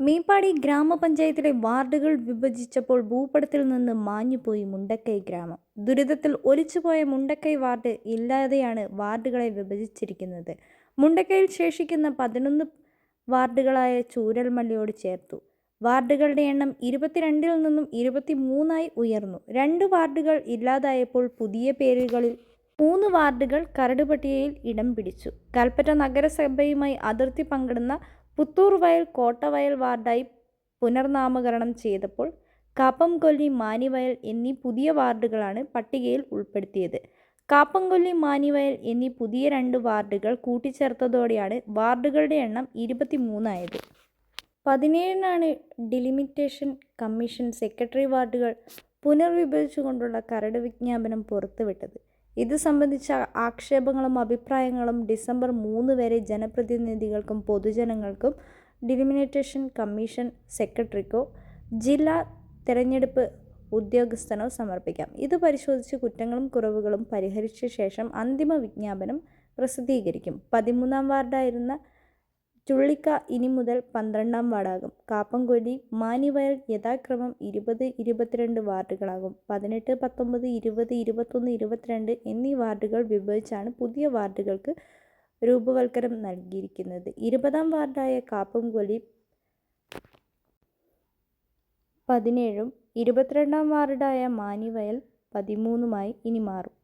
മേപ്പാടി ഗ്രാമപഞ്ചായത്തിലെ വാർഡുകൾ വിഭജിച്ചപ്പോൾ ഭൂപടത്തിൽ നിന്ന് മാഞ്ഞുപോയി മുണ്ടക്കൈ ഗ്രാമം. ദുരിതത്തിൽ ഒലിച്ചുപോയ മുണ്ടക്കൈ വാർഡ് ഇല്ലാതെയാണ് വാർഡുകളെ വിഭജിച്ചിരിക്കുന്നത്. മുണ്ടക്കൈയിൽ ശേഷിക്കുന്ന പതിനൊന്ന് വാർഡുകളായ ചൂരൽമല്ലയോട് ചേർത്തു. വാർഡുകളുടെ എണ്ണം ഇരുപത്തിരണ്ടിൽ നിന്നും ഇരുപത്തി മൂന്നായി ഉയർന്നു. രണ്ട് വാർഡുകൾ ഇല്ലാതായപ്പോൾ പുതിയ പേരുകളിൽ മൂന്ന് വാർഡുകൾ കരട് പട്ടികയിൽ ഇടം പിടിച്ചു. കൽപ്പറ്റ നഗരസഭയുമായി അതിർത്തി പങ്കിടുന്ന പുത്തൂർ വയൽ കോട്ടവയൽ വാർഡായി പുനർനാമകരണം ചെയ്തപ്പോൾ കാപ്പംകൊല്ലി മാനിവയൽ എന്നീ പുതിയ വാർഡുകളാണ് പട്ടികയിൽ ഉൾപ്പെടുത്തിയത്. കാപ്പംകൊല്ലി മാനിവയൽ എന്നീ പുതിയ രണ്ട് വാർഡുകൾ കൂട്ടിച്ചേർത്തതോടെയാണ് വാർഡുകളുടെ എണ്ണം ഇരുപത്തി മൂന്നായത് പതിനേഴിനാണ് ഡിലിമിറ്റേഷൻ കമ്മീഷൻ സെക്രട്ടറി വാർഡുകൾ പുനർവിഭജിച്ചുകൊണ്ടുള്ള കരട് വിജ്ഞാപനം പുറത്തുവിട്ടത്. ഇത് സംബന്ധിച്ച ആക്ഷേപങ്ങളും അഭിപ്രായങ്ങളും ഡിസംബർ മൂന്ന് വരെ ജനപ്രതിനിധികൾക്കും പൊതുജനങ്ങൾക്കും ഡിലിമിനേറ്റേഷൻ കമ്മീഷൻ സെക്രട്ടറിക്കോ ജില്ലാ തെരഞ്ഞെടുപ്പ് ഉദ്യോഗസ്ഥനോ സമർപ്പിക്കാം. ഇത് പരിശോധിച്ച് കുറ്റങ്ങളും കുറവുകളും പരിഹരിച്ച ശേഷം അന്തിമ വിജ്ഞാപനം പ്രസിദ്ധീകരിക്കും. പതിമൂന്നാം വാർഡായിരുന്ന ചുള്ളിക്ക ഇനി മുതൽ പന്ത്രണ്ടാം വാർഡാകും. കാപ്പംകൊല്ലി മാനിവയൽ യഥാക്രമം ഇരുപത് ഇരുപത്തിരണ്ട് വാർഡുകളാകും. പതിനെട്ട് പത്തൊമ്പത് ഇരുപത് ഇരുപത്തൊന്ന് ഇരുപത്തിരണ്ട് എന്നീ വാർഡുകൾ വിഭജിച്ചാണ് പുതിയ വാർഡുകൾക്ക് രൂപവൽക്കരണം നൽകിയിരിക്കുന്നത്. ഇരുപതാം വാർഡായ കാപ്പംകൊല്ലി പതിനേഴും ഇരുപത്തിരണ്ടാം വാർഡായ മാനിവയൽ പതിമൂന്നുമായി ഇനി മാറും.